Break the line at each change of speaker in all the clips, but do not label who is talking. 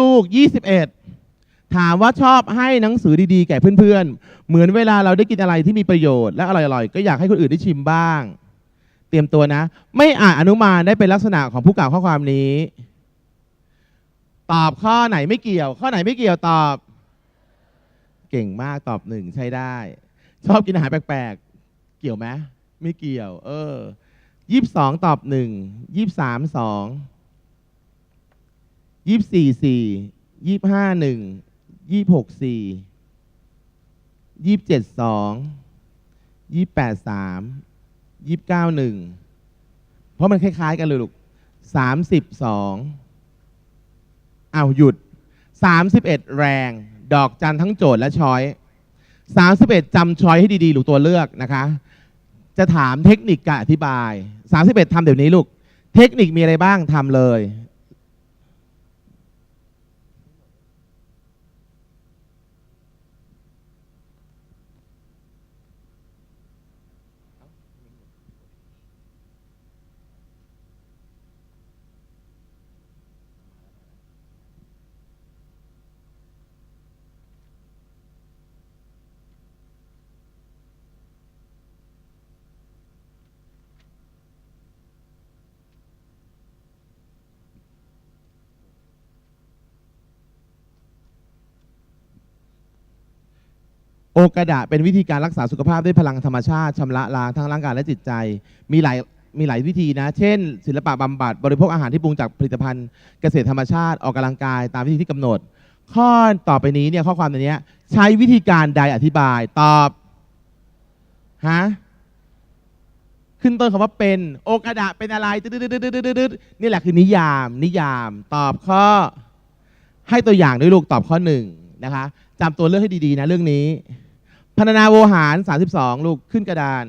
ลูกๆ 21 ถามว่าชอบให้หนังสือดีๆ แก่เพื่อนๆ เหมือนเวลาเราได้กินอะไรที่มีประโยชน์และอร่อยๆ ก็อยากให้คนอื่นได้ชิมบ้าง เตรียมตัวนะ ไม่อาจอนุมานได้เป็นลักษณะของผู้กล่าวข้อความนี้ ตอบข้อไหนไม่เกี่ยว ข้อไหนไม่เกี่ยวตอบ เก่งมากตอบหนึ่งใช้ได้ ชอบกินอาหารแปลกๆ เกี่ยวไหมไม่เกี่ยว เออยี่สิบสองตอบหนึ่งยี่สามสอง ยี่สี่สี่ยี่ห้าหนึ่งยี่หกสี่ยี่เจ็ดสองยี่แปดสามยี่เก้าหนึ่งเพราะมันคล้าย ๆ กันเลยลูกสามสิบสองอ้าวหยุดสามสิบเอ็ดแรง ดอกจันทั้งโจทย์และช้อยสามสิบเอ็ดจำช้อยให้ดีๆลูกตัวเลือกนะคะ จะถามเทคนิคการอธิบาย31ทำเดี๋ยวนี้ลูก เทคนิคมีอะไรบ้างทำเลย โอกระดาเป็นวิธีการรักษาสุขภาพด้วยพลังธรรมชาติชำระล้างทั้งร่างกายและจิตใจ มีหลายมีหลายวิธีนะ เช่น ศิลปะบำบัดบริโภคอาหารที่ปรุงจากผลิตภัณฑ์เกษตรธรรมชาติออกกำลังกายตามวิธีที่กำหนด ข้อต่อไปนี้เนี่ยข้อความตัวเนี้ยใช้วิธีการใดอธิบายตอบฮะขึ้นต้นคำว่าเป็นโอกระดาเป็นอะไรตึ๊ดๆๆๆๆนี่แหละคือนิยาม นิยาม ตอบข้อ ให้ตัวอย่างด้วยลูกตอบข้อหนึ่งนะคะจำตัวเลือกให้ดีๆนะเรื่องนี้ พรรณนาโวหาร 32 ลูกขึ้นกระดาน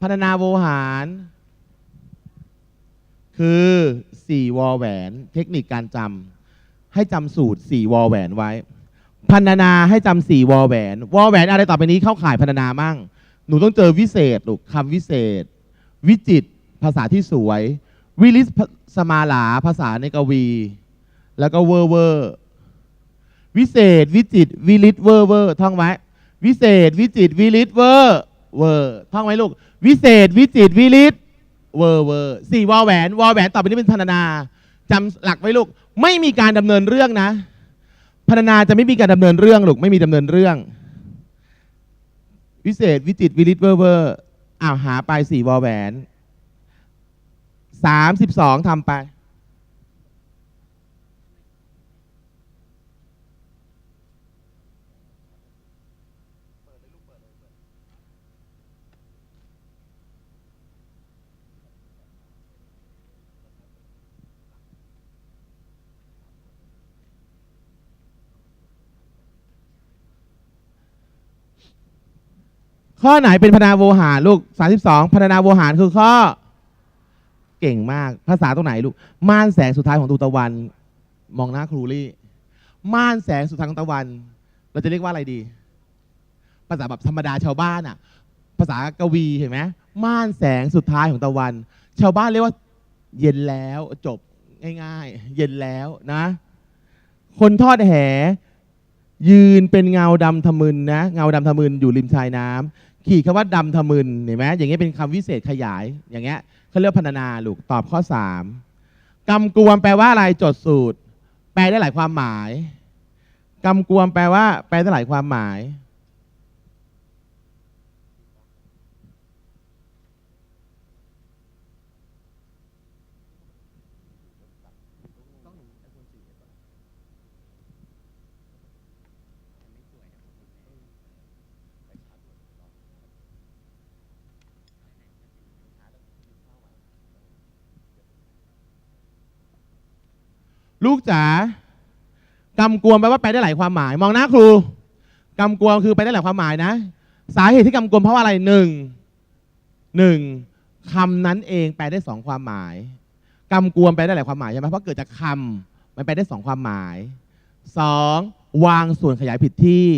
พรรณนาโวหาร คือ 4 วอแหวน เทคนิคการจำให้จำสูตร 4 วอแหวนไว้พรรณนาให้จำ4วอแหวน วอแหวนอะไรต่อไปนี้เข้าข่ายพรรณนามั่ง หนูต้องเจอวิเศษลูกคำวิเศษ วิจิตภาษาที่สวย วิลิสสมาลาภาษาในกวี แล้วก็เวอร์เวอร์วิเศษ วิจิตวิลิตเวอร์เวอร์ท่องไว้ วิเศษ วิจิตวิลิตเวอร์เวอร์ท่องไว้ลูก วิเศษ วิจิตวิลิตเวอร์เวอร์สี่วอแหวนวอแหวนต่อไปนี้เป็นพรรณนาจำหลักไว้ลูก ไม่มีการดำเนินเรื่องนะพรรณนาจะไม่มีการดำเนินเรื่องลูกไม่มีดำเนินเรื่อง วิเศษ วิจิตวิลิตเวอร์เวอร์อ้าวหาไปสี่วอแหวนสามสิบสองทำไป ข้อไหนเป็นพนาโวหารลูก32พนาโวหารคือข้อ เก่งมากภาษาตรงไหนลูกม่านแสงสุดท้ายของดวงตะวัน มองหน้าครูลี่ ม่านแสงสุดท้ายของตะวัน เราจะเรียกว่าอะไรดี ภาษาแบบธรรมดาชาวบ้านอะภาษากวีเห็นไหมม่านแสงสุดท้ายของตะวัน ชาวบ้านเรียกว่า เย็นแล้วจบง่ายๆ เย็นแล้วนะ คนทอดแหยืนเป็นเงาดำทะมึนนะ เงาดำทะมึนอยู่ริมชายน้ำ ขีดคำว่าดำทะมึนเห็นไหมอย่างเงี้ยเป็นคำวิเศษขยายอย่างเงี้ยเขาเรียกพรรณนาลูกตอบข้อสามกำกวมแปลว่าอะไรจดสูตร แปลได้หลายความหมายกำกวมแปลว่า แปลได้หลายความหมาย ลูกจ๋ากำกวมแปลว่าไปได้หลายความหมาย มองหน้าครูกำกวมคือไปได้หลายความหมายนะ สาเหตุที่กำกวมเพราะอะไรหนึ่งหนึ่งคำนั้นเองแปลได้สองความหมายกำกวมแปลได้หลายความหมายใช่ไหมเพราะเกิดจากคำมันแปลได้สองความหมายสองวางส่วนขยายผิดที่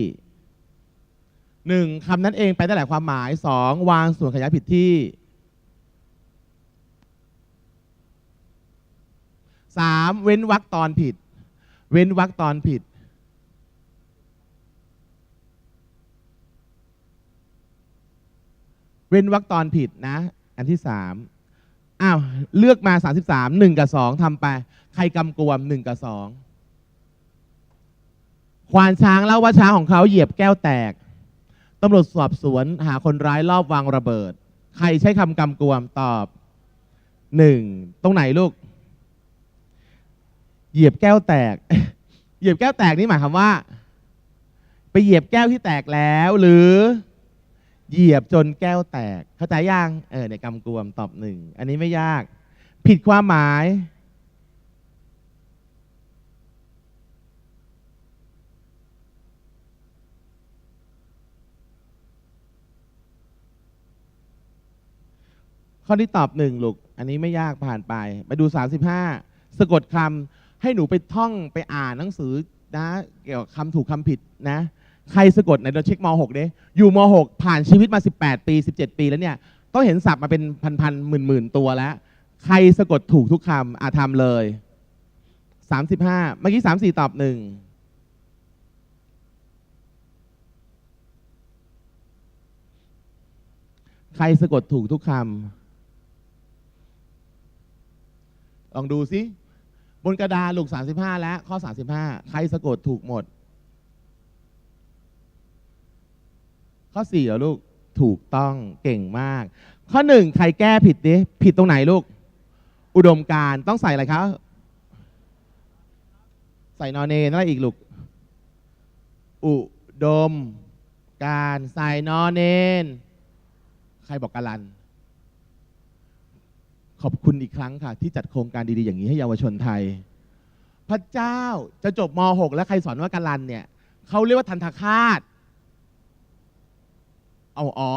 หนึ่งคำนั้นเองแปลได้หลายความหมายสองวางส่วนขยายผิดที่ สามเว้นวรรคตอนผิด เว้นวรรคตอนผิด เว้นวรรคตอนผิดนะ อันที่สามอ้าวเลือกมาสามสิบสามหนึ่งกับสองทำไป ใครกำกวมหนึ่งกับสองควานช้างเล่าว่าช้างของเขาเหยียบแก้วแตกตำรวจสอบสวนหาคนร้ายรอบวางระเบิด ใครใช้คำกำกวมตอบหนึ่งตรงไหนลูก เหยียบแก้วแตก เหยียบแก้วแตกนี่หมายความว่า ไปเหยียบแก้วที่แตกแล้ว หรือ เหยียบจนแก้วแตก เข้าใจยังเออในกำกวมตอบหนึ่งอันนี้ไม่ยาก ผิดความหมายข้อที่ตอบหนึ่งลูก อันนี้ไม่ยากผ่านไป ไปดู 35 สะกดคำ ให้หนูไปท่องไปอ่านหนังสือนะเกี่ยวกับคำถูกคำผิดนะ ใครสะกดไหนเราเช็คม .6 เด้อยู่ม .6 ผ่านชีวิตมา 18 ปี 17 ปีแล้วเนี่ยต้องเห็นศัพท์มาเป็นพันๆหมื่นๆตัวแล้ว ใครสะกดถูกทุกคำอะทำเลย 35 เมื่อกี้ 34 ตอบหนึ่งใครสะกดถูกทุกคำลองดูสิ บนกระดานลูก 35 แล้วข้อ 35 ใครสะกดถูกหมด ข้อ4เหรอลูกถูกต้องเก่งมาก ข้อ 1 ใครแก้ผิดดิผิดตรงไหนลูก อุดมการต้องใส่อะไรครับใส่นอนเนนอะไรอีกลูก อุดม การใส่นอนเนน ใครบอกการัน ขอบคุณอีกครั้งค่ะ ที่จัดโครงการดีๆอย่างนี้ให้เยาวชนไทย พระเจ้าจะจบม .6 แล้วใครสอนว่าการันเนี่ยเขาเรียกว่าทันทคาตเอาอ๋อ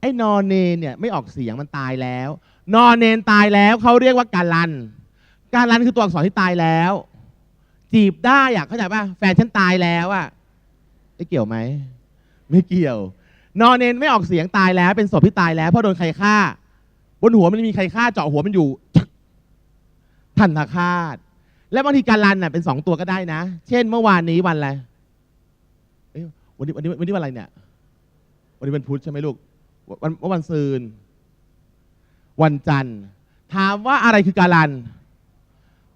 ไอ้นอนเนนเนี่ยไม่ออกเสียงมันตายแล้ว นอนเนนตายแล้วเขาเรียกว่าการัน การันคือตัวอักษรที่ตายแล้ว จีบได้อะเข้าใจป่ะแฟนฉันตายแล้วอะไม่เกี่ยวไหม ไม่เกี่ยว นอนเนนไม่ออกเสียงตายแล้วเป็นศพที่ตายแล้วเพราะโดนใครฆ่า บนหัวมันมีใครฆ่าเจาะหัวมันอยู่ทันทคาต และบางทีการลันน่ะเป็นสองตัวก็ได้นะ เช่น เมื่อวานนี้วันอะไรวันนี้วันนี้วันนี้วันอะไรเนี่ย วันนี้วันพุธใช่ไหมลูก วันวันวันซืน วันจันทร์ ถามว่าอะไรคือการลัน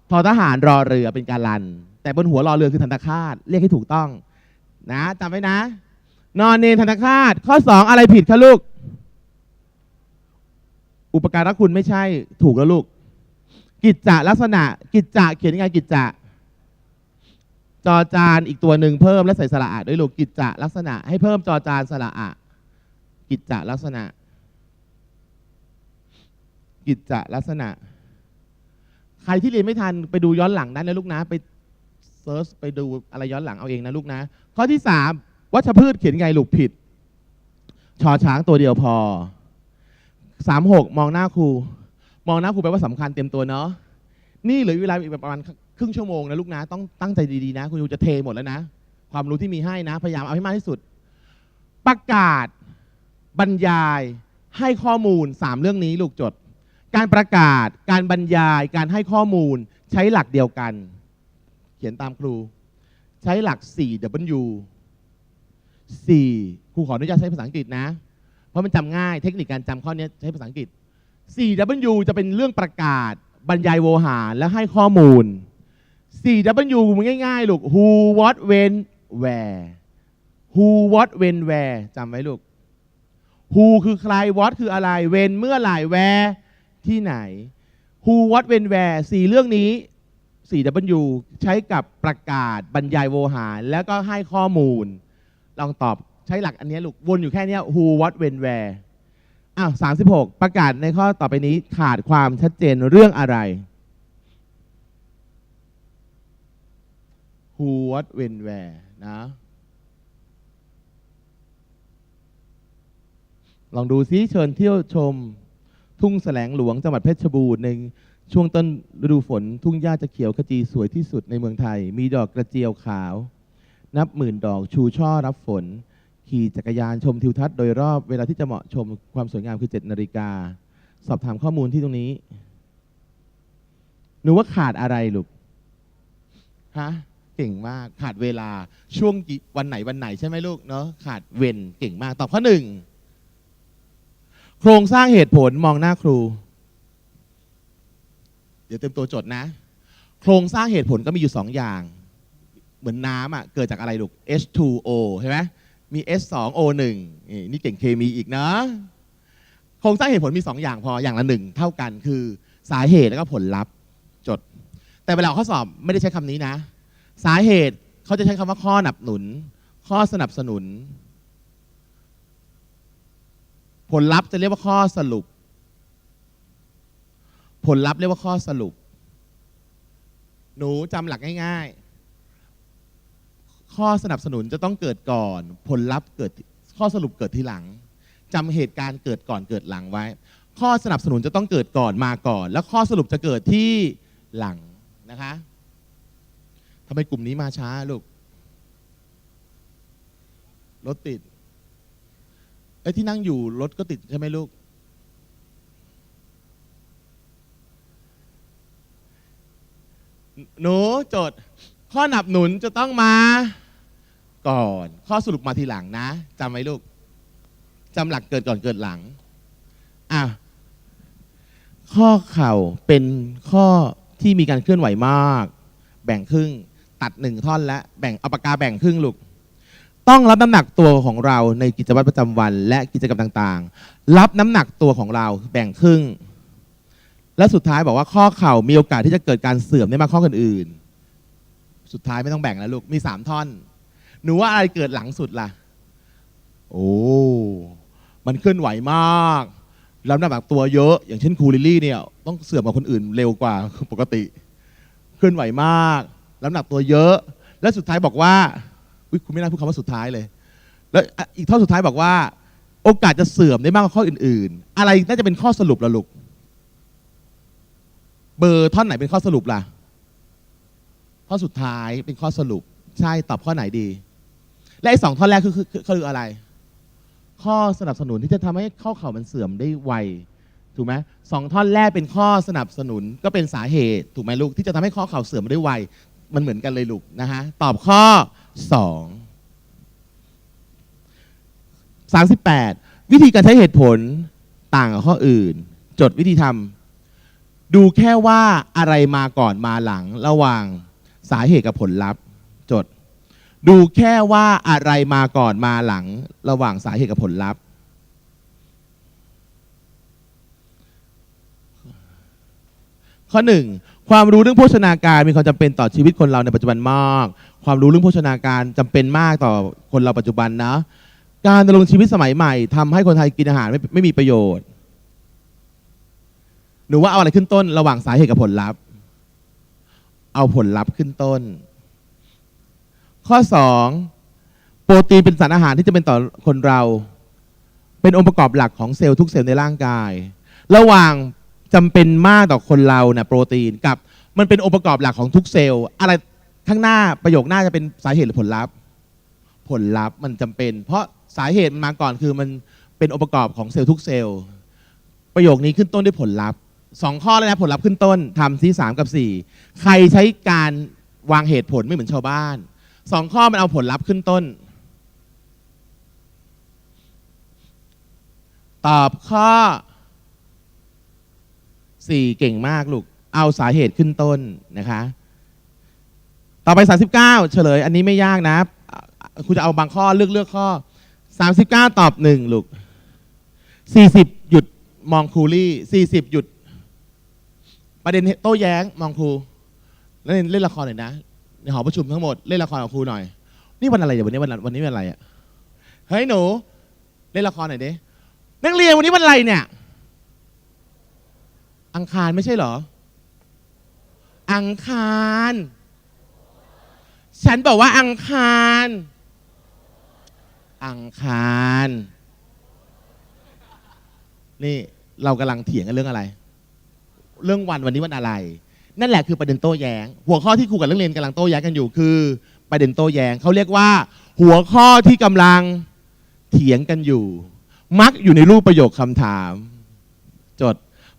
ทอทหารรอเรือเป็นการลัน แต่บนหัวรอเรือคือทันตคาตเรียกให้ถูกต้อง นะจำไว้นะ นอนเนนทันคาตข้อสองอะไรผิดคะลูก อุปการะคุณไม่ใช่ถูกแล้วลูก กิจจะลักษณะ กิจจะเขียนยังไงกิจจะจอจานอีกตัวหนึ่งเพิ่มและใส่สระอะด้วยลูกกิจจะลักษณะ ให้เพิ่มจอจานสระอะกิจจะลักษณะ กิจจะลักษณะ ใครที่เรียนไม่ทันไปดูย้อนหลังได้นะลูกนะ ไปเซิร์ชไปดูอะไรย้อนหลังเอาเองนะลูกนะ ข้อที่สาม วัชพืชเขียนไงลูกผิด ชอช้างตัวเดียวพอสามหกมองหน้าครู มองหน้าครูแปลว่าสำคัญเต็มตัวเนาะนี่เหลือเวลาอีกประมาณครึ่งชั่วโมงนะลูกนะ ต้องตั้งใจดีๆนะ คุณครูจะเทหมดแล้วนะ ความรู้ที่มีให้นะ พยายามเอาให้มากที่สุด ประกาศ บรรยาย ให้ข้อมูลสามเรื่องนี้ลูกจด การประกาศ การบรรยาย การให้ข้อมูลใช้หลักเดียวกัน เขียนตามครู ใช้หลัก 4W 4ครูขออนุญาตใช้ภาษาอังกฤษนะ เพราะมันจำง่ายเทคนิคการจำข้อนี้ใช้ภาษาอังกฤษ 4W จะเป็นเรื่องประกาศ บรรยายโวหารและให้ข้อมูล 4W มันง่ายๆ ลูก who what when where who what when where จำไว้ลูก who คือใคร what คืออะไร when เมื่อไหร่ where ที่ไหน who what when where สี่เรื่องนี้ 4W ใช้กับประกาศบรรยายโวหาร แล้วก็ให้ข้อมูล ลองตอบใช้หลักอันนี้ลูกวนอยู่แค่เนี้ย who what when where อ้าว36ประกาศในข้อต่อไปนี้ขาดความชัดเจนเรื่องอะไร who what when where นะ ลองดูซิเชิญเที่ยวชม ทุ่งแสลงหลวงจังหวัดเพชรบูรณ์ในช่วงต้นฤดูฝน ทุ่งหญ้าจะเขียวขจีสวยที่สุดในเมืองไทย มีดอกกระเจียวขาว นับหมื่นดอกชูช่อรับฝน ขี่จักรยานชมทิวทัศน์โดยรอบเวลาที่จะเหมาะชมความสวยงามคือ7นาฬิกา สอบถามข้อมูลที่ตรงนี้ หนูว่าขาดอะไรลูกฮะเก่งมากขาดเวลาช่วงกี่วันไหนวันไหนใช่ไหมลูกเนาะขาดเวนเก่งมากตอบข้อหนึ่งโครงสร้างเหตุผลมองหน้าครู เดี๋ยวเต็มตัวจดนะ โครงสร้างเหตุผลก็มีอยู่สองอย่าง เหมือนน้ำอะเกิดจากอะไรลูก H2O ใช่ไหมมี S2O1 นี่นี่เก่งเคมีอีกนะโครงสร้างเหตุผลมีสองอย่างพออย่างละหนึ่งเท่ากันคือสาเหตุแล้วก็ผลลัพธ์จด แต่เวลาข้อสอบไม่ได้ใช้คำนี้นะ สาเหตุเขาจะใช้คำว่าข้อสนับสนุน ข้อสนับสนุน ผลลัพธ์จะเรียกว่าข้อสรุป ผลลัพธ์เรียกว่าข้อสรุป หนูจำหลักง่าย ๆ ข้อสนับสนุนจะต้องเกิดก่อน ผลลัพธ์เกิดข้อสรุปเกิดทีหลังจำเหตุการณ์เกิดก่อนเกิดหลังไว้ ข้อสนับสนุนจะต้องเกิดก่อนมาก่อน แล้วข้อสรุปจะเกิดที่หลังนะคะทำไมกลุ่มนี้มาช้าลูกรถติดเอ้ที่นั่งอยู่รถก็ติดใช่ไหมลูก หนูโจทย์ข้อหนับหนุนจะต้องมา ก่อน ข้อสรุปมาทีหลังนะจำไว้ลูกจำหลักเกิดก่อนเกิดหลังอะข้อเข่าเป็นข้อที่มีการเคลื่อนไหวมาก แบ่งครึ่งตัดหนึ่งท่อนและแบ่งเอาปากกาแบ่งครึ่งลูกต้องรับน้ำหนักตัวของเราในกิจวัตรประจำวัน และกิจกรรมต่างๆ รับน้ำหนักตัวของเราแบ่งครึ่ง และสุดท้ายบอกว่าข้อเข่ามีโอกาสที่จะเกิดการเสื่อมได้มากข้ออื่นๆ สุดท้ายไม่ต้องแบ่งแล้วลูกมีสามท่อน หนูว่าอะไรเกิดหลังสุดล่ะ โอ้ มันเคลื่อนไหวมากรับน้ำหนักตัวเยอะ อย่างเช่นครูลิลลี่เนี่ย ต้องเสื่อมกว่าคนอื่นเร็วกว่าปกติ เคลื่อนไหวมากรับน้ำหนักตัวเยอะ และสุดท้ายบอกว่าอุ๊ยคุณไม่น่าพูดคำว่าสุดท้ายเลย แล้วอีกท่อนสุดท้ายบอกว่า โอกาสจะเสื่อมได้มากกว่าข้ออื่น ๆ อะไรน่าจะเป็นข้อสรุปล่ะลูกเบอร์ท่อนไหนเป็นข้อสรุปล่ะข้อสุดท้ายเป็นข้อสรุป ใช่ตอบข้อไหนดี และไอ้สองท่อนแรกคือคือคืออะไร ข้อสนับสนุนที่จะทำให้ข้อเข่ามันเสื่อมได้ไวถูกไหมสองท่อนแรกเป็นข้อสนับสนุนก็เป็นสาเหตุถูกไหมลูกที่จะทำให้ข้อเข่าเสื่อมได้ไวมันเหมือนกันเลยลูกนะฮะตอบข้อสองสามสิบแปดวิธีการใช้เหตุผลต่างกับข้ออื่น จดวิธีทำดูแค่ว่าอะไรมาก่อนมาหลังระหว่างสาเหตุกับผลลัพธ์ จด ดูแค่ว่าอะไรมาก่อนมาหลังระหว่างสาเหตุกับผลลัพธ์ ข้อหนึ่งความรู้เรื่องโภชนาการมีความจำเป็นต่อชีวิตคนเราในปัจจุบันมาก ความรู้เรื่องโภชนาการจำเป็นมากต่อคนเราปัจจุบันนะ การดำรงชีวิตสมัยใหม่ทำให้คนไทยกินอาหารไม่ไม่มีประโยชน์ หนูว่าเอาอะไรขึ้นต้นระหว่างสาเหตุกับผลลัพธ์ เอาผลลัพธ์ขึ้นต้น ข้อ 2 โปรตีนเป็นสารอาหารที่จะเป็นต่อคนเรา เป็นองค์ประกอบหลักของเซลล์ทุกเซลล์ในร่างกาย ระหว่างจำเป็นมากต่อคนเราเนี่ยโปรตีนกับมันเป็นองค์ประกอบหลักของทุกเซลล์ อะไรข้างหน้าประโยคหน้าจะเป็นสาเหตุหรือผลลัพธ์ ผลลัพธ์มันจำเป็น เพราะสาเหตุมันมาก่อนคือมันเป็นองค์ประกอบของเซลล์ทุกเซลล์ ประโยคนี้ขึ้นต้นด้วยผลลัพธ์สองข้อเลยนะผลลัพธ์ขึ้นต้นทำที่สามกับสี่ใครใช้การวางเหตุผลไม่เหมือนชาวบ้าน สองข้อมันเอาผลลัพธ์ขึ้นต้น ตอบข้อสี่เก่งมากลูก เอาสาเหตุขึ้นต้นนะคะ ต่อไป 39 เฉลย อันนี้ไม่ยากนะ คุณจะเอาบางข้อเลือกเลือกข้อ 39 ตอบหนึ่งลูก 40 หยุดมองครูลี่40 หยุด ประเด็นโต้แย้งมองครู แล้วเล่นละครหน่อยนะ ในหอประชุมทั้งหมดเล่นละครกับครูหน่อย นี่วันอะไรเดี๋ยววันนี้วันวันนี้วันอะไรอะเฮ้ยหนู เล่นละครหน่อยดินักเรียนวันนี้วันอะไรเนี่ย อังคารไม่ใช่เหรอ อังคาร ฉันบอกว่าอังคาร อังคาร นี่เรากำลังเถียงกันเรื่องอะไร เรื่องวันวันนี้วันอะไร นั่นแหละคือประเด็นโต้แย้ง หัวข้อที่ครูกับนักเรียนกำลังโต้แย้งกันอยู่คือ ประเด็นโต้แย้งเขาเรียกว่า หัวข้อที่กำลังเถียงกันอยู่ มักอยู่ในรูปประโยคคำถาม จด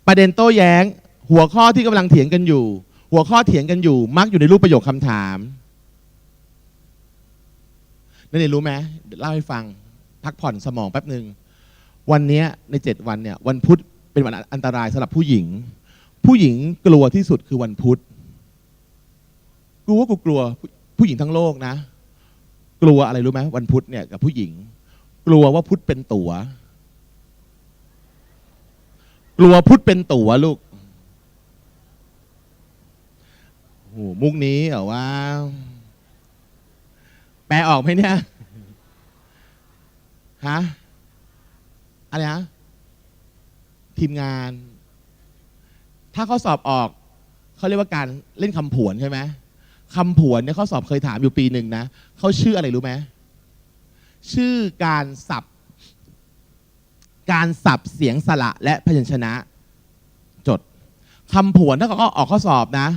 ประเด็นโต้แย้ง หัวข้อที่กำลังเถียงกันอยู่ หัวข้อเถียงกันอยู่ มักอยู่ในรูปประโยคคำถามนั่นเองรู้ไหมเล่าให้ฟังพักผ่อนสมองแป๊บหนึ่งวันนี้ในเจ็ดวันเนี่ยวันพุธเป็นวันอันตรายสำหรับผู้หญิง ผู้หญิงกลัวที่สุดคือวันพุธกูว่ากูกลัวผู้หญิงทั้งโลกนะ กลัวอะไรรู้ไหมวันพุธเนี่ยกับผู้หญิง กลัวว่าพุธเป็นตัว๋ว กลัวพุธเป็นตั๋วลูกโอ้โหมุกนี้เหรอว่า แปลออกไหมเนี่ยฮะอะไรฮะทีมงาน ถ้าเขาสอบออกเขาเรียกว่าการเล่นคำผวนใช่ไหมคำผวนเนี่ยเขาสอบเคยถามอยู่ปีหนึ่งนะเขาชื่ออะไรรู้ไหมชื่อการสับ การสับเสียงสระและพยัญชนะ จดคำผวนถ้าเขาออกข้อสอบนะ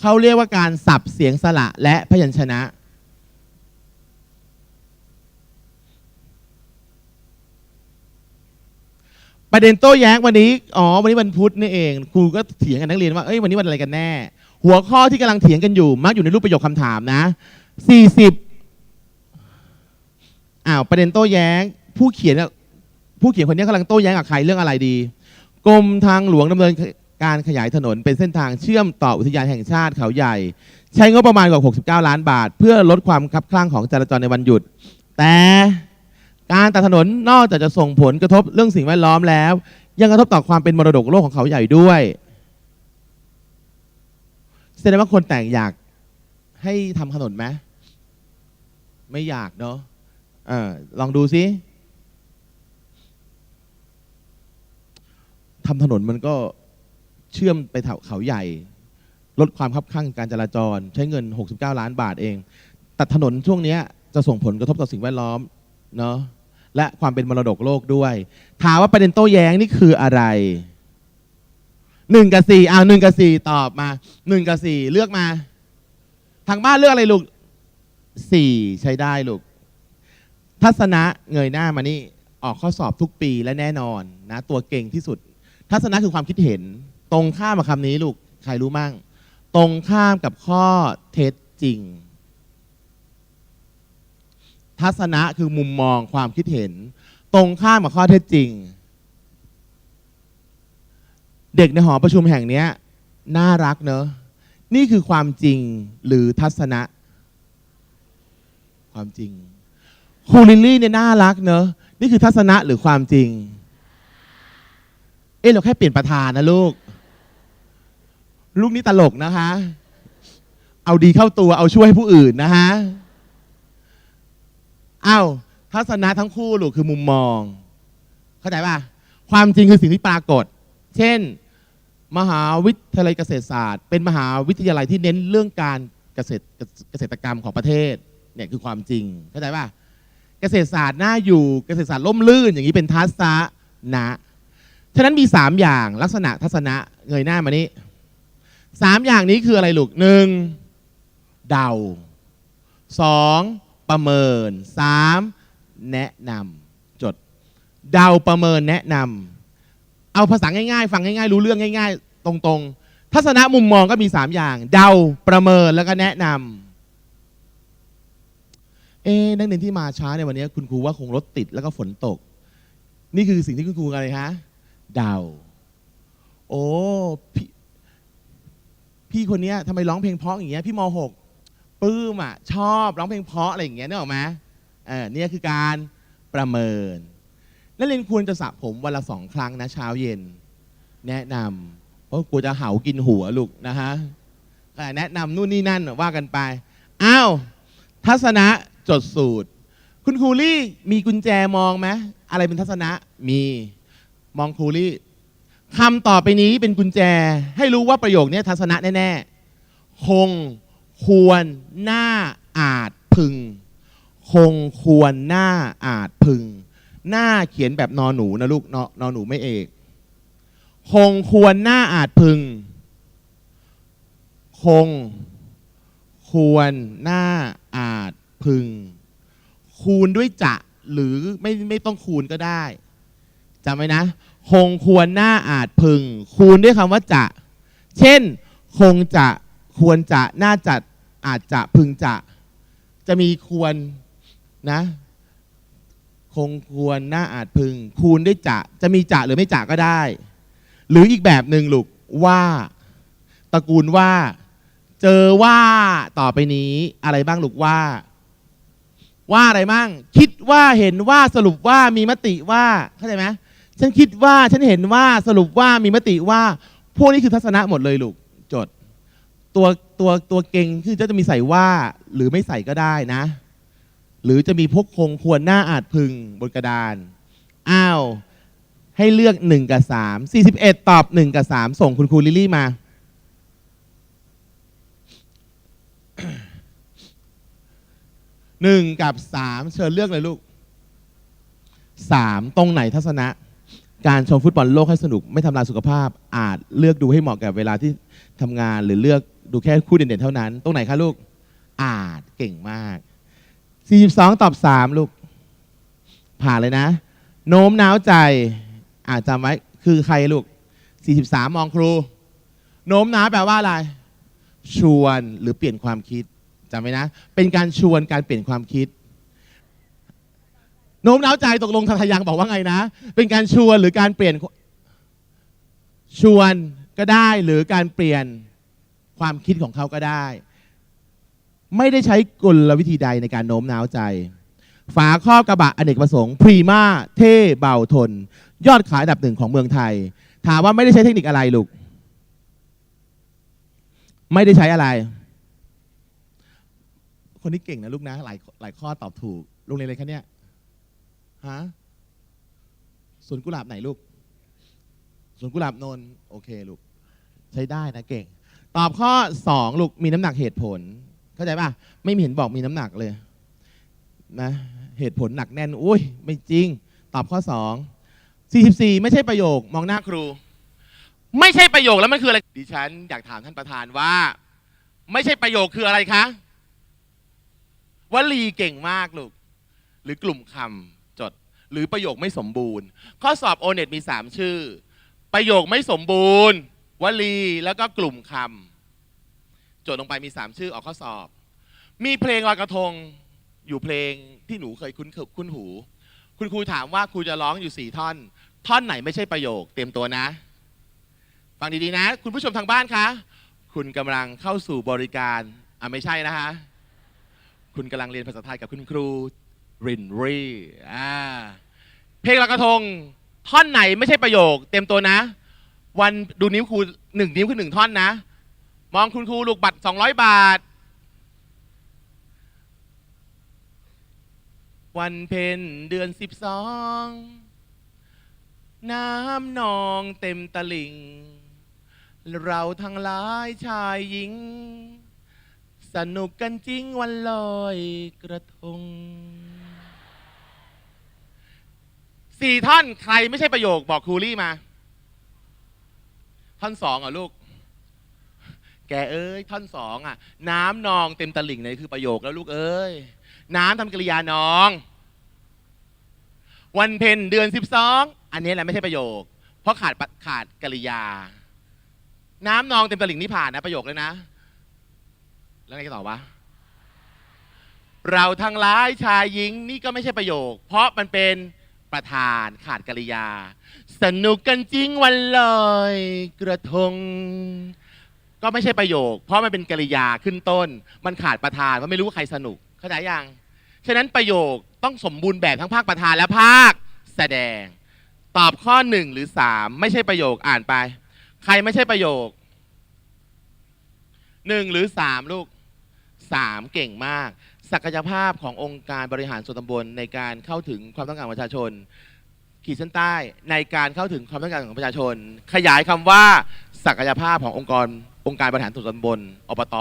เขาเรียกว่าการสับเสียงสระและพยัญชนะ ประเด็นโต้แย้งวันนี้อ๋อวันนี้วันพุธนี่เองครูก็เถียงกันนักเรียนว่าเอ้ยวันนี้วันอะไรกันแน่ หัวข้อที่กำลังเถียงกันอยู่ มักอยู่ในรูปประโยคคำถามนะ40อ้าวประเด็นโต้แย้ง ผู้เขียนผู้เขียนคนนี้กำลังโต้แย้งกับใครเรื่องอะไรดีกรมทางหลวงดำเนินการขยายถนนเป็นเส้นทางเชื่อมต่ออุทยานแห่งชาติเขาใหญ่ ใช้งบประมาณกว่า69 ล้านบาท เพื่อลดความคับคลั่งของจราจรในวันหยุด แต่ การตัดถนนนอกจากจะส่งผลกระทบเรื่องสิ่งแวดล้อมแล้ว ยังกระทบต่อความเป็นมรดกโลกของเขาใหญ่ด้วยแสดงว่าคนแต่งอยากให้ทำถนนไหมไม่อยากเนาะออลองดูซิทำถนนมันก็เชื่อมไปแถวเขาใหญ่ ลดความคับข้างการจราจร ใช้เงิน 69 ล้านบาทเอง ตัดถนนช่วงนี้จะส่งผลกระทบต่อสิ่งแวดล้อมเนาะ และความเป็นมรดกโลกด้วย ถามว่าประเด็นโต้แย้งนี่คืออะไรหนึ่งกับสี่อ้าวหนึ่งกับสี่ตอบมาหนึ่งกับสี่เลือกมา ทางบ้านเลือกอะไรลูกสี่ใช้ได้ลูก ทัศนะเงยหน้ามานี่ออกข้อสอบทุกปีและแน่นอนนะ ตัวเก่งที่สุด ทัศนะคือความคิดเห็น ตรงข้ามกับคำนี้ลูก ใครรู้มั่ง ตรงข้ามกับข้อเท็จจริง ทัศนะคือมุมมองความคิดเห็น ตรงข้ามกับข้อเท็จจริง เด็กในหอประชุมแห่งนี้น่ารักเนอะนี่คือความจริงหรือทัศนะ ความจริงครูลิลลี่เนี่ยน่ารักเนอะนี่คือทัศนะหรือความจริง เอ๊ะเราแค่เปลี่ยนประธานนะลูก ลูกนี่ตลกนะคะ เอาดีเข้าตัวเอาช่วยผู้อื่นนะฮะ อ้าวทัศนะทั้งคู่ลูกคือมุมมอง เข้าใจป่ะ ความจริงคือสิ่งที่ปรากฏ เช่น มหาวิทยาลัยเกษตรศาสตร์ เป็นมหาวิทยาลัยที่เน้นเรื่องการเกษตรเกษตรกรรมของประเทศเนี่ยคือความจริง เข้าใจป่ะ เกษตรศาสตร์น่าอยู่ เกษตรศาสตร์ล่มลื่นอย่างนี้เป็นทัศนะ ฉะนั้นมี 3 อย่างลักษณะทัศนะเงยหน้ามานี้สามอย่างนี้คืออะไรลูกหนึ่งเดาสอง ประเมินสามแนะนำจด เดาประเมินแนะนำเอาภาษาง่ายๆ ฟังง่ายๆ รู้เรื่องง่าย ๆ ตรงๆ ทัศนะมุมมองก็มี 3 อย่าง เดาประเมินแล้วก็แนะนำเอ๊นักเรียนที่มาช้าในวันนี้คุณครูว่าคงรถติดแล้วก็ฝนตก นี่คือสิ่งที่คุณครูอะไรฮะเดา โอ้พี่พี่คนนี้ทำไมร้องเพลงเพราะอย่างเงี้ยพี่มหก ปลื้มอะชอบร้องเพลงเพราะอะไรอย่างเงี้ยนึกออกไหมเออเนี่ยคือการประเมิน นักเรียนควรจะสระผมวันละสองครั้งนะเช้าเย็น แนะนำเพราะกลัวจะเห่ากินหัวลูกนะฮะแนะนำนู่นนี่นั่นว่ากันไปอ้าวทัศนะจดสูตร คุณครูลี่มีกุญแจมองไหมอะไรเป็นทัศนะมีมองครูลี่คำต่อไปนี้เป็นกุญแจ ให้รู้ว่าประโยคนี้ทัศนะแน่ๆคง ควรหน่าอาจพึง คงควรหน่าอาจพึง หน้าเขียนแบบนอนหนูนะลูกนอนอนหนูไม่เอก คงควรหน่าอาจพึง คง ควรหน่าอาจพึง คูณด้วยจะหรือไม่ไม่ต้องคูณก็ได้จำไว้นะ คงควรหน่าอาจพึง คูณด้วยคำว่าจะ เช่น คงจะควรจะน่าจะ อาจจะพึงจะจะมีควรนะ คงควรน่าอาจพึง คูณด้วยจะจะมีจะหรือไม่จะก็ได้ หรืออีกแบบหนึ่งลูกว่าตระกูลว่า เจอว่าต่อไปนี้อะไรบ้างลูกว่า ว่าอะไรบ้าง คิดว่าเห็นว่าสรุปว่ามีมติว่าเข้าใจไหมฉันคิดว่าฉันเห็นว่าสรุปว่ามีมติว่า พวกนี้คือทัศนะหมดเลยลูกจด ตัวตัวตัวเก่งคือจะมีใส่ว่าหรือไม่ใส่ก็ได้นะ หรือจะมีพวกคงควรหน้าอาจพึงบนกระดาน อ้าว ให้เลือก 1 กับ 3 41 ตอบ 1 กับ 3 ส่งคุณครูลิลลี่มา 1 กับ 3 เชิญเลือกเลยลูก 3 ตรงไหนทัศนะการชมฟุตบอลโลกให้สนุกไม่ทำลายสุขภาพ อาจเลือกดูให้เหมาะกับเวลาที่ทำงานหรือเลือก ดูแค่คู่เด่นๆเท่านั้น ตรงไหนคะลูก อ่าจเก่งมาก 42 ตอบ 3 ลูก ผ่านเลยนะ โน้มน้าวใจอาจจำไว้ คือใครลูก 43 มองครู โน้มน้าวแปลว่าอะไร ชวนหรือเปลี่ยนความคิดจำไว้นะ เป็นการชวนการเปลี่ยนความคิด โน้มน้าวใจตกลงทางทายังบอกว่าไงนะ เป็นการชวนหรือการเปลี่ยน ชวนก็ได้หรือการเปลี่ยน ความคิดของเขาก็ได้ ไม่ได้ใช้กลวิธีใดในการโน้มน้าวใจ ฝาครอบกระบะอเนกประสงค์พรีมาเท่เบาทน ยอดขายอันดับหนึ่งของเมืองไทย ถามว่าไม่ได้ใช้เทคนิคอะไรลูก ไม่ได้ใช้อะไร คนนี้เก่งนะลูกนะ หลายหลายข้อตอบถูกโรงเรียนอะไรคะเนี่ยฮะสวนกุหลาบไหนลูกสวนกุหลาบนนท์โอเคลูก ใช้ได้นะเก่ง ตอบข้อสองลูกมีน้ำหนักเหตุผล เข้าใจป่ะ ไม่เห็นบอกมีน้ำหนักเลยนะเหตุผลหนักแน่น อุ้ย ไม่จริง ตอบข้อ 2 44 ไม่ใช่ประโยค มองหน้าครู ไม่ใช่ประโยคแล้วมันคืออะไร ดิฉันอยากถามท่านประธานว่า ไม่ใช่ประโยคคืออะไรคะวลีเก่งมากลูก หรือกลุ่มคำจด หรือประโยคไม่สมบูรณ์ ข้อสอบโอเน็ตมี 3 ชื่อ ประโยคไม่สมบูรณ์ วลีแล้วก็กลุ่มคำจดลงไปมี 3 ชื่อออกข้อสอบ มีเพลงลอยกระทงอยู่เพลงที่หนูเคยคุ้นคุ้นหู คุณครูถามว่าครูจะร้องอยู่สี่ท่อน ท่อนไหนไม่ใช่ประโยค เตรียมตัวนะ ฟังดีๆนะ คุณผู้ชมทางบ้านคะคุณกำลังเข้าสู่บริการอะไม่ใช่นะคะคุณกำลังเรียนภาษาไทยกับคุณครูรินรีอ่าเพลงลอยกระทง ท่อนไหนไม่ใช่ประโยค เตรียมตัวนะ วันดูนิ้วครูหนึ่งนิ้วคือหนึ่งท่อนนะ มองคุณครูลูกบัตร200บาท วันเพ็ญเดือนสิบสองน้ำนองเต็มตลิ่ง เราทั้งหลายชายหญิง สนุกกันจริงวันลอยกระทงสี่ท่อนใครไม่ใช่ประโยคบอกครูรี่มา ท่อนสองเหรอลูก แกเอ้ยท่อนสองอะ น้ำนองเต็มตลิ่งเนี่ยคือประโยคแล้วลูกเอ้ย น้ำทำกริยานอง วันเพ็ญเดือนสิบสองอันนี้แหละไม่ใช่ประโยค เพราะขาดขาดกริยา น้ำนองเต็มตลิ่งนี่ผ่านนะประโยคเลยนะ แล้วไงต่อวะเราทั้งร้ายชายหญิงนี่ก็ไม่ใช่ประโยค เพราะมันเป็นประธานขาดกริยา สนุกกันจริงวันลอยกระทง ก็ไม่ใช่ประโยค เพราะมันเป็นกริยาขึ้นต้น มันขาดประธานว่าไม่รู้ว่าใครสนุกเข้าใจยังฉะนั้นประโยคต้องสมบูรณ์แบบทั้งภาคประธานและภาคแสดง ตอบข้อหนึ่งหรือสามไม่ใช่ประโยคอ่านไป ใครไม่ใช่ประโยคหนึ่งหรือสามลูกสามเก่งมาก ศักยภาพขององค์การบริหารส่วนตำบลในการเข้าถึงความต้องการประชาชน ขีดเส้นใต้ในการเข้าถึงความต้องการของประชาชน ขยายคำว่าศักยภาพขององค์กรองค์การบริหารส่วนตำบลอบต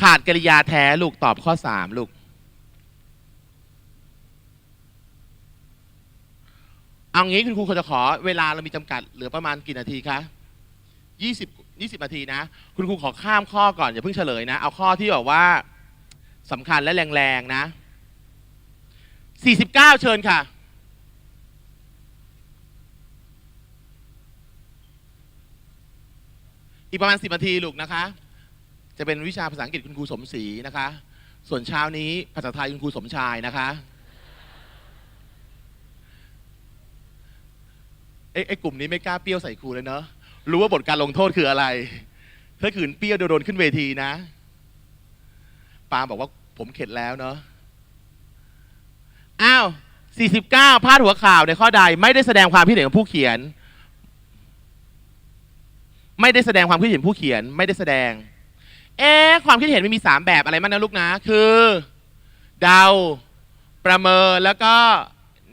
ขาดกริยาแท้ลูกตอบข้อสามลูกเอางี้คุณครูจะขอเวลาเรามีจำกัดเหลือประมาณกี่นาทีคะ20 20นาทีนะ คุณครูขอข้ามข้อก่อนอย่าเพิ่งเฉลยนะ เอาข้อที่บอกว่าสำคัญและแรงๆนะ 49 เชิญค่ะ อีกประมาณ 10นาทีลูกนะคะ จะเป็นวิชาภาษาอังกฤษคุณครูสมศรีนะคะ ส่วนเช้านี้ภาษาไทยคุณครูสมชายนะคะไอ้ไอ้กลุ่มนี้ไม่กล้าเปรี้ยวใส่ครูเลยเนอะรู้ว่าบทการลงโทษคืออะไร ถ้าขืนเปรี้ยวโดนขึ้นเวทีนะปาบอกว่าผมเข็ดแล้วเนอะอ้าว49พาดหัวข่าวในข้อใดไม่ได้แสดงความคิดเห็นของผู้เขียน ไม่ได้แสดงความคิดเห็นผู้เขียนไม่ได้แสดง เอ๊ะความคิดเห็นมันมี 3 แบบอะไรบ้างนะลูกนะ คือเดาประเมินแล้วก็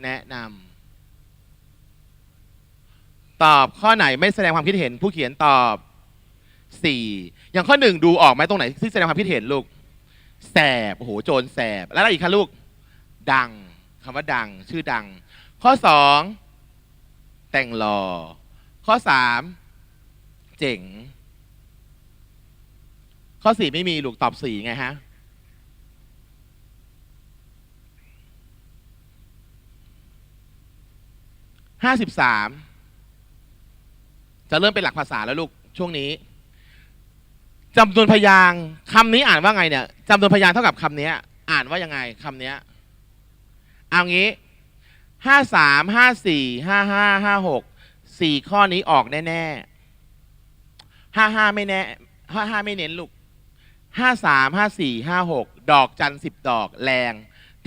แนะนำตอบข้อไหนไม่แสดงความคิดเห็น ผู้เขียนตอบ 4 อย่างข้อหนึ่งดูออกไหมตรงไหนที่แสดงความคิดเห็นลูกแสบโอ้โหโจรแสบแล้วอะไรอีกคะลูก ดังคำว่าดัง ชื่อดัง ข้อสองแต่งหล่อข้อสาม เจ๋ง ข้อสี่ไม่มีลูกตอบสี่ไงฮะ ห้าสิบสาม จะเริ่มเป็นหลักภาษาแล้วลูก ช่วงนี้จำนวนพยางค์คำนี้อ่านว่าไงเนี่ยจำนวนพยางค์เท่ากับคำนี้อ่านว่ายังไงคำนี้เอางี้ห้าสามห้าสี่ห้าห้าห้าหกสี่ข้อนี้ออกแน่ ๆ ห้าห้าไม่แน่ห้าห้าไม่เน้นลูกห้าสามห้าสี่ห้าหกดอกจันสิบดอกแรง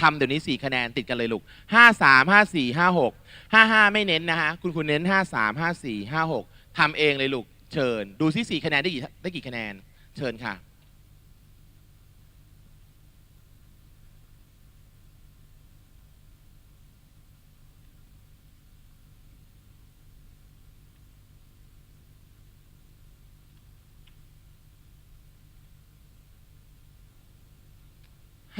ทำเดี๋ยวนี้สี่คะแนนติดกันเลยลูกห้าสามห้าสี่ห้าหกห้าห้าไม่เน้นนะฮะคุณคุณเน้นห้าสามห้าสี่ห้าหกทำเองเลยลูกเชิญ ดูซิสี่คะแนนได้กี่ได้กี่คะแนน เชิญค่ะ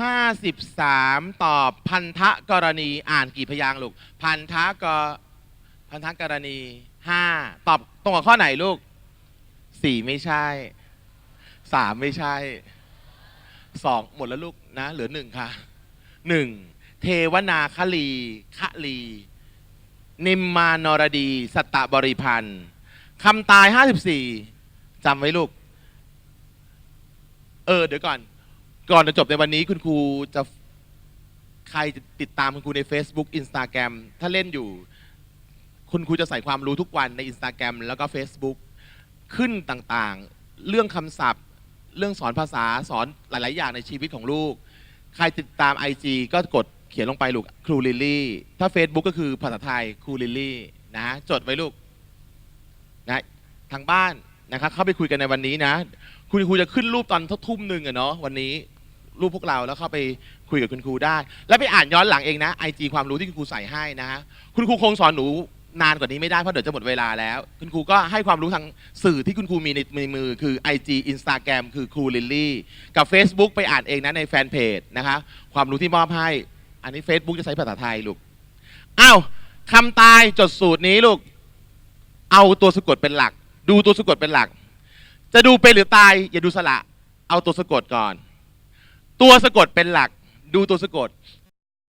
ห้าสิบสามตอบพันธกรณีอ่านกี่พยางค์ลูก พันธกพันธกรณีห้าตอบตรงกับข้อไหนลูกสี่ไม่ใช่สามไม่ใช่สองหมดแล้วลูกนะ เหลือหนึ่งค่ะหนึ่งเทวนาคลีคะลี นิมมานรดี สตตบริพันธ์คำตายห้าสิบสี่จำไว้ลูก เออ เดี๋ยวก่อน ก่อนจะจบในวันนี้คุณครูจะใครจะติดตามคุณครูใน Facebook Instagram ถ้าเล่นอยู่ คุณครูจะใส่ความรู้ทุกวันใน Instagram แล้วก็ Facebook ขึ้นต่างๆ เรื่องคำศัพท์ เรื่องสอนภาษาสอนหลาย ๆ อย่างในชีวิตของลูก ใครติดตาม IG ก็กดเขียนลงไปลูกครูลิลลี่ ถ้า Facebook ก็คือภาษาไทยครูลิลลี่นะจดไว้ลูกนะทางบ้านนะครับเข้าไปคุยกันในวันนี้นะ คุณครูจะขึ้นรูปตอนทุ่มหนึ่งอะเนาะวันนี้ รูปพวกเราแล้วเข้าไปคุยกับคุณครูได้ แล้วไปอ่านย้อนหลังเองนะไอจีความรู้ที่คุณครูใส่ให้นะฮะคุณครูคงสอนหนูนานกว่านี้ไม่ได้เพราะเดี๋ยวจะหมดเวลาแล้ว คุณครูก็ให้ความรู้ทางสื่อที่คุณครูมีในมือ คือ IG Instagram คือครูลิลลี่กับ Facebook ไปอ่านเองนะในแฟนเพจนะคะความรู้ที่มอบให้ อันนี้ Facebook จะใช้ภาษาไทยลูกอ้าวคำตายจดสูตรนี้ลูก เอาตัวสะกดเป็นหลัก ดูตัวสะกดเป็นหลัก จะดูเป็นหรือตาย อย่าดูสระเอาตัวสะกดก่อน ตัวสะกดเป็นหลักดูตัวสะกด